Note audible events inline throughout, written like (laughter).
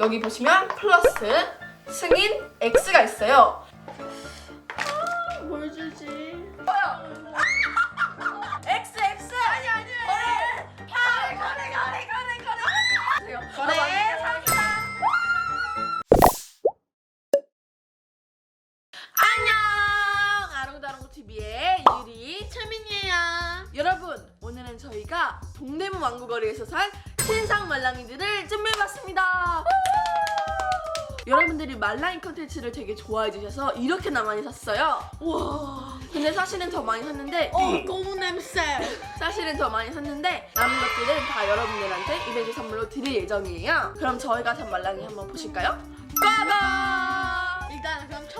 여기 보시면 플러스, 승인, X가 있어요. 뭘 주지? X X. 아니 아니 거래. 거래 거래 거래 거래 거래. 거래. 사기다. 안녕! 아롱다롱 TV의 유리 채민이에요. 여러분 오늘은 저희가 동대문 왕구거리에서 산 신상 말랑이들을 준비해봤습니다 여러분들이 말랑이 컨텐츠를 되게 좋아해 주셔서 이렇게나 많이 샀어요 와. 근데 사실은 더 많이 샀는데 어, 고무 냄새. 사실은 더 많이 샀는데 남은 것들은 다 여러분들한테 이벤트 선물로 드릴 예정이에요. 그럼 저희가 산 말랑이 한번 보실까요? 까가!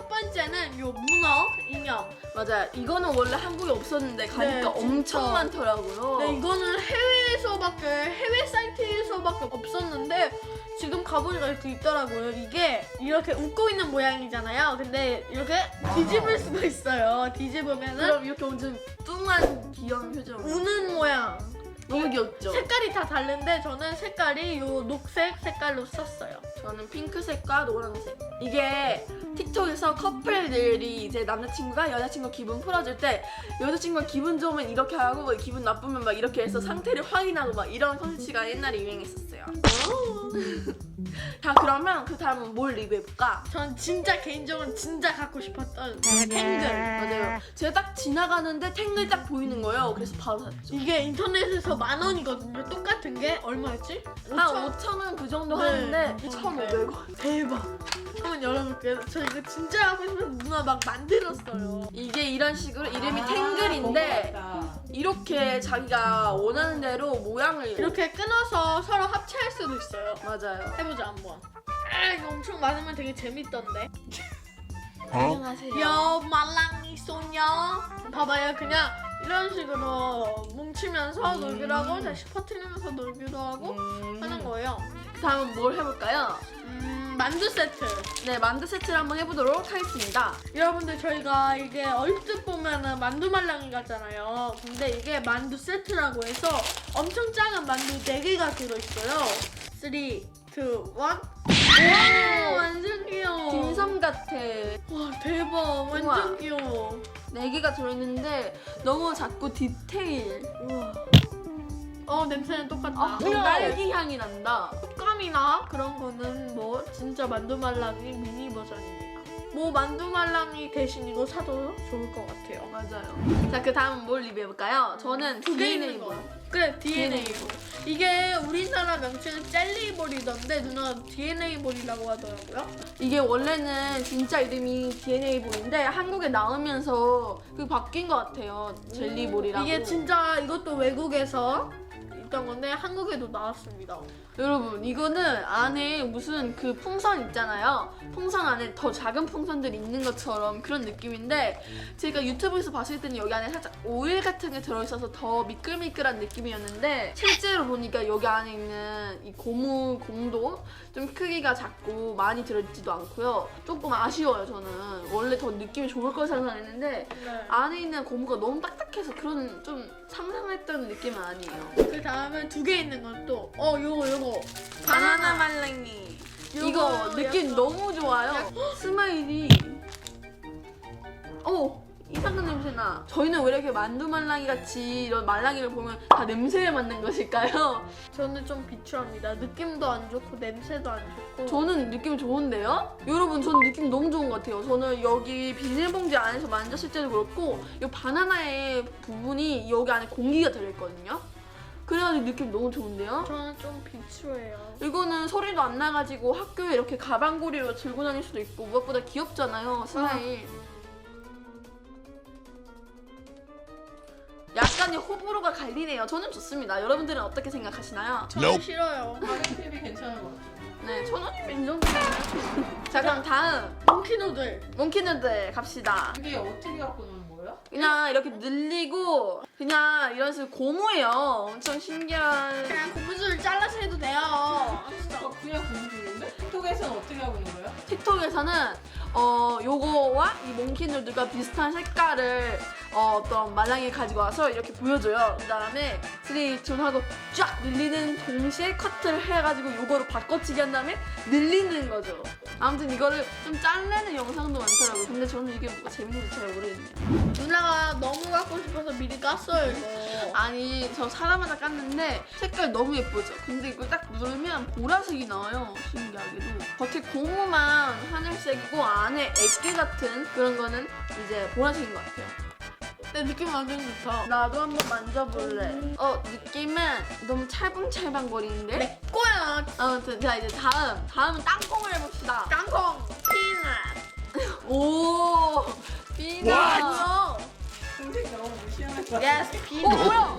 첫 번째는 요 문어 인형. 맞아요. 이거는 원래 한국에 없었는데 가니까 네, 엄청 진짜. 많더라고요. 네, 이거는 해외에서밖에 해외 사이트에서밖에 없었는데 지금 가보니까 이렇게 있더라고요. 이게 이렇게 웃고 있는 모양이잖아요. 근데 이렇게 뒤집을 수가 있어요. 뒤집으면은 그럼 이렇게 완전 뚱한 귀여운 표정. 우는 모양. 너무 귀엽죠? 색깔이 다 다른데 저는 색깔이 요 녹색 색깔로 썼어요. 저는 핑크색과 노란색. 이게 틱톡에서 커플들이 이제 남자친구가 여자친구 기분 풀어줄 때 여자친구가 기분 좋으면 이렇게 하고 뭐 기분 나쁘면 막 이렇게 해서 상태를 확인하고 막 이런 컨텐츠가 옛날에 유행했었어요. 자 그러면 그 다음은 뭘 리뷰해볼까? 전 진짜 개인적으로 진짜 갖고 싶었던 탱글 탱글. 맞아요. 제가 딱 지나가는데 탱글 딱 보이는 거예요. 그래서 바로 샀죠. 이게 인터넷에서 만 원이거든요. 똑같은 게 얼마였지? 한 5천 원 그 정도 네. 하는데 네. 1,500원. 대박. 한번 열어볼게요. 저 이거 진짜 하고 싶어서 누나 막 만들었어요. 이게 이런 식으로 이름이 탱글인데 이렇게 자기가 원하는 대로 모양을 이렇게 끊어서 서로 합체할 수도 있어요. 맞아요. 해보자 한번. 아, 이거 엄청 많으면 되게 재밌던데. 안녕하세요. 여 말랑이 소녀. 봐봐요, 그냥 이런 식으로 뭉치면서 음. 놀기도 하고 다시 퍼뜨리면서 놀기도 하고 하는 거예요. 다음은 뭘 해볼까요? 음, 만두 세트. 네, 만두 세트를 한번 해보도록 하겠습니다. 여러분들 저희가 이게 얼핏 보면은 만두 말랑이 같잖아요. 근데 이게 만두 세트라고 해서 엄청 작은 만두 4개가 들어있어요. 3, 2, 1. 와, 완전 귀여워. 딤섬 같아. 와, 대박. 완전 우와. 귀여워. 네 개가 들어있는데 너무 작고 디테일. 우와. 어, 냄새는 똑같다. 아, 딸기 향이 난다. 식감이나 그런 거는 뭐 진짜 만두 말랑이 미니 버전입니다. 뭐 만두 말랑이 대신 이거 사도 좋을 것 같아요. 맞아요. 자, 그 다음은 뭘 리뷰해볼까요? 저는 두개 DNA 있는 거. 볼. 그래 DNA DNA 볼. 이게 우리나라 명칭은 젤리볼이던데 누나 DNA 볼이라고 하더라고요. 이게 원래는 진짜 이름이 DNA 볼인데 한국에 나오면서 그 바뀐 것 같아요. 젤리볼이라고. 이게 진짜 이것도 외국에서 건데 한국에도 나왔습니다. 여러분 이거는 안에 무슨 그 풍선 있잖아요. 풍선 안에 더 작은 풍선들이 있는 것처럼 그런 느낌인데 제가 유튜브에서 봤을 때는 여기 안에 살짝 오일 같은 게 들어있어서 더 미끌미끌한 느낌이었는데 실제로 보니까 여기 안에 있는 이 고무 공도 좀 크기가 작고 많이 들어있지도 않고요. 조금 아쉬워요 저는. 원래 더 느낌이 좋을 걸 상상했는데 네. 안에 있는 고무가 너무 딱딱해서 그런 좀 상상했던 느낌은 아니에요. 그 다음 에 두 개 있는 건또어 요거 요거 바나나 말랭이. 요거 이거 느낌 약간- 너무 좋아요. 스마일이. 어 이상한 냄새 나. 저희는 왜 이렇게 만두 말랑이 같이 이런 말랑이를 보면 다 냄새를 맡는 것일까요? (laughs) 저는 좀 비추합니다. 느낌도 안 좋고 냄새도 안 좋고. 저는 느낌 좋은데요? 여러분 저는 느낌 너무 좋은 것 같아요. 저는 여기 비닐봉지 안에서 만졌을 때도 그렇고 이 바나나의 부분이 여기 안에 공기가 들어있거든요. 그래가지고 느낌 너무 좋은데요? 저는 좀 비추해요. 이거는 소리도 안 나가지고 학교에 이렇게 가방고리로 들고 다닐 수도 있고 무엇보다 귀엽잖아요 스마일 약간의 호불호가 갈리네요 저는 좋습니다 여러분들은 어떻게 생각하시나요? 저는 싫어요. 가격 대비 괜찮은 것 같아요. 네 천 원이면 인정돼요 (laughs) 자 그럼 다음 몽키 누들. 몽키누들 갑시다 이게 어떻게 갖고 거예요? 그냥 이렇게 늘리고 그냥 이런 식으로 고무예요 엄청 신기한 그냥 고무줄 잘라서 해도 돼요. 어, 그냥 고무줄인데? 틱톡에서는 어떻게 하고 있는 거예요? 틱톡에서는 어 요거와 이 몽키 누드가 비슷한 색깔을 어, 어떤 말랑이 가지고 와서 이렇게 보여줘요. 그 다음에 3, 2, 1 하고 쫙 늘리는 동시에 커트를 해가지고 요거로 바꿔치기 한 다음에 늘리는 거죠. 아무튼 이거를 좀 잘라는 영상도 많더라고요. 근데 저는 이게 뭐가 재밌는지 잘 모르겠네요. 누나가 너무 갖고 싶어서 미리 깠어요 이거. 아니 저 사람마다 깠는데 색깔 너무 예쁘죠? 근데 이걸 딱 누르면 보라색이 나와요 신기하게도 겉에 고무만 하늘색이고 안에 액기 같은 그런 거는 이제 보라색인 것 같아요 내 느낌 완전 좋다. 나도 한번 만져볼래 어 느낌은 너무 찰방찰방거리는데? 내 거야. 아무튼 자 이제 다음 다음은 땅콩을 해봅시다 땅콩. 피넛. 오 비나 뭐야? 선생님 너무 무시하는 거 예스 어 피넛. 뭐야?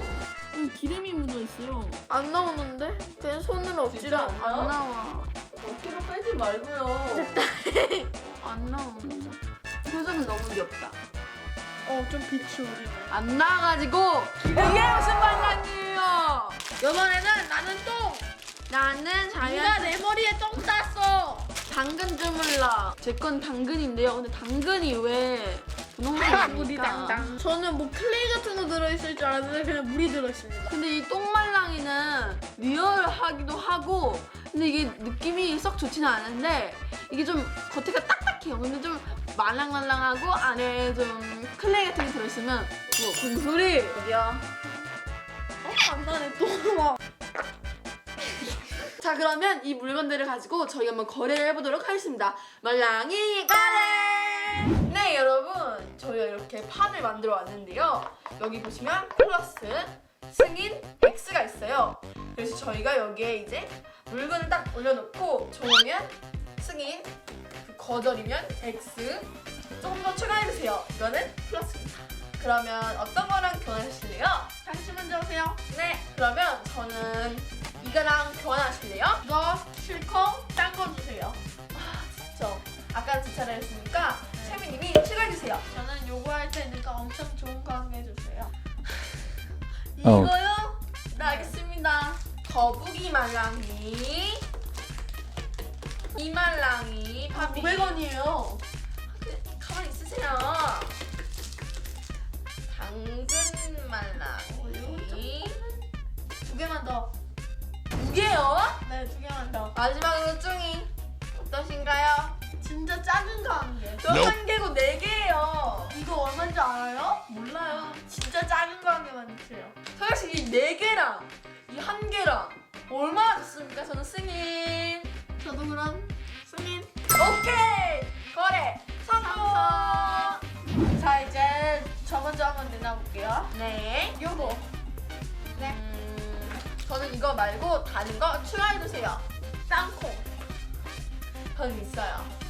음, 기름이 묻어있어요 안 나오는데? 그냥 손으로 억지로 진짜? 안. 나와 어깨로 빼지 말고요. (laughs) 안 나오는데 표정은 너무 귀엽다 어, 좀 빛이 오리네. 안 나와가지고 이게 무슨 말랑이에요 이번에는 나는 똥. 나는 네가 자연 내 머리에 똥 쌌어. 당근 주물러 제 건 당근인데요 근데 당근이 왜 분홍색입니까 (laughs) 저는 뭐 클레이 같은 거 들어있을 줄 알았는데 그냥 물이 들어있습니다. 근데 이 똥말랑이는 리얼하기도 하고 근데 이게 느낌이 썩 좋지는 않은데 이게 좀 겉에가 딱딱해요. 근데 좀 말랑말랑하고 안에 좀 클레이 같은 게 들어있으면 뭐 공소리 어디야? 어? 안 나네 똥 와. (laughs) 자 그러면 이 물건들을 가지고 저희가 한번 거래를 해보도록 하겠습니다. 말랑이 거래! 네 여러분. 저희가 이렇게 판을 만들어 왔는데요. 여기 보시면 플러스 승인 X가 있어요. 그래서 저희가 여기에 이제 물건을 딱 올려놓고 좋으면 승인 그 거절이면 X 조금 더 추가해주세요 이거는 플러스입니다 그러면 어떤 거랑 교환하실래요? 당신 먼저 오세요. 네 그러면 저는 이거랑 교환하실래요? 이거 실콩 딴거 주세요. 저 아까 주차를 했으니까 채미님이 추가해주세요. 저는 요거 할 테니까 엄청 좋은 거 한개 주세요. 어. 네 알겠습니다. 거북이 말랑이 이 말랑이 파비 500원이에요. 가만히 있으세요. 당근 말랑이 두 개만 더. 두 개요? 네, 두 개만 더. 마지막으로 쭝이 어떠신가요? 진짜 작은 거 한 개. 저한 개고 네 개예요. 이거 얼마인지 알아요? 몰라요. 진짜 작은 거 한 개만 주세요. 솔직히 이네 개랑 이 한 개랑 얼마나 줬습니까? 저는 승인. 저도 그럼 승인. 오케이 거래 성공. 자, 이제 저 먼저 한번 내놔볼게요. 네. 요거. 네. 음, 저는 이거 말고 다른 거 추가해 주세요. 땅콩. 저는 있어요.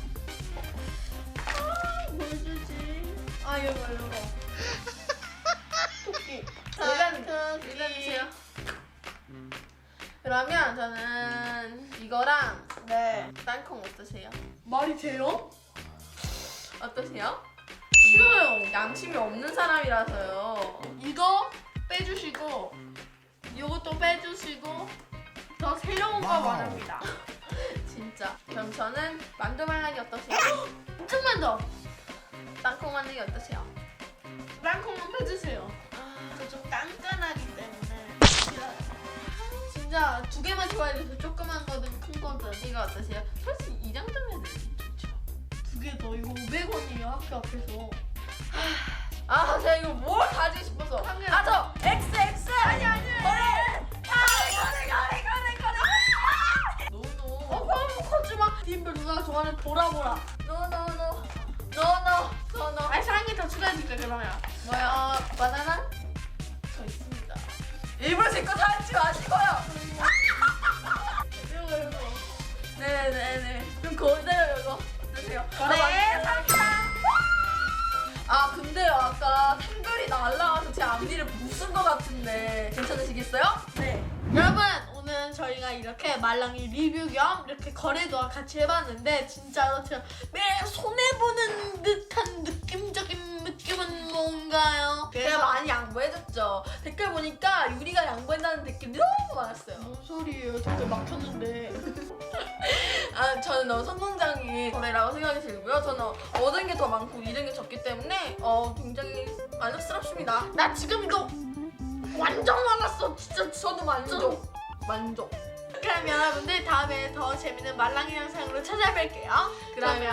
주지? 아, 요거, 요거. 토끼. 일단 토끼. 일단 주세요. 그러면 저는 이거랑 네. 땅콩 어떠세요? 말이 돼요? 어떠세요? 싫어요. 양심이 없는 사람이라서요. 이거 빼주시고 이것도 빼주시고 더 새로운 거 원합니다. (laughs) 진짜. 그럼 저는 만두 말랑이 어떠세요? 좀만 더 땅콩 만두기 어떠세요? 땅콩만 빼주세요. 아, 저좀 깐깐하기 때문에 진짜 두 개만 좋아해 주세요. 조그만 거든 큰 거든 이거 어떠세요? 솔직히 이 정도면 좋죠. 두 개 더 이거 500원이에요 학교 앞에서. 아, 제가 이거 뭘 가지고 싶어서. 한 개. 아, 저 X X. 아니 아니. 거래. 거래 거래 거래 거래. 노노. 어 그럼 커지마. 님들 누나가 좋아하는 보라보라. 그러면. 뭐야? 바나나? 저 있습니다. 일부러 제거 사지 마시고요. 이거 이거. 네네네. 그럼 그대로 이거 드세요. 네, 삽니다. 아 근데요 아까 탱글이 날라와서 제 앞니를 부순 것 같은데 괜찮으시겠어요? 이렇게 말랑이 리뷰 겸 이렇게 거래도 같이 해봤는데 진짜로 제가 매일 손해 보는 듯한 느낌적인 느낌은 뭔가요? 제가 많이 양보해줬죠. 댓글 보니까 유리가 양보한다는 댓글이 너무 많았어요. 뭔 소리예요? 댓글 막혔는데. (laughs) 아, 저는 너무 성공장인 거래라고 생각이 들고요. 저는 얻은 게 더 많고 잃은 게 적기 때문에 어, 굉장히 만족스럽습니다. 나 지금 이거 완전 많았어. 진짜 저도 만족. 만족. 그러면 여러분들 다음에 더 재밌는 말랑이 영상으로 찾아뵐게요. 그러면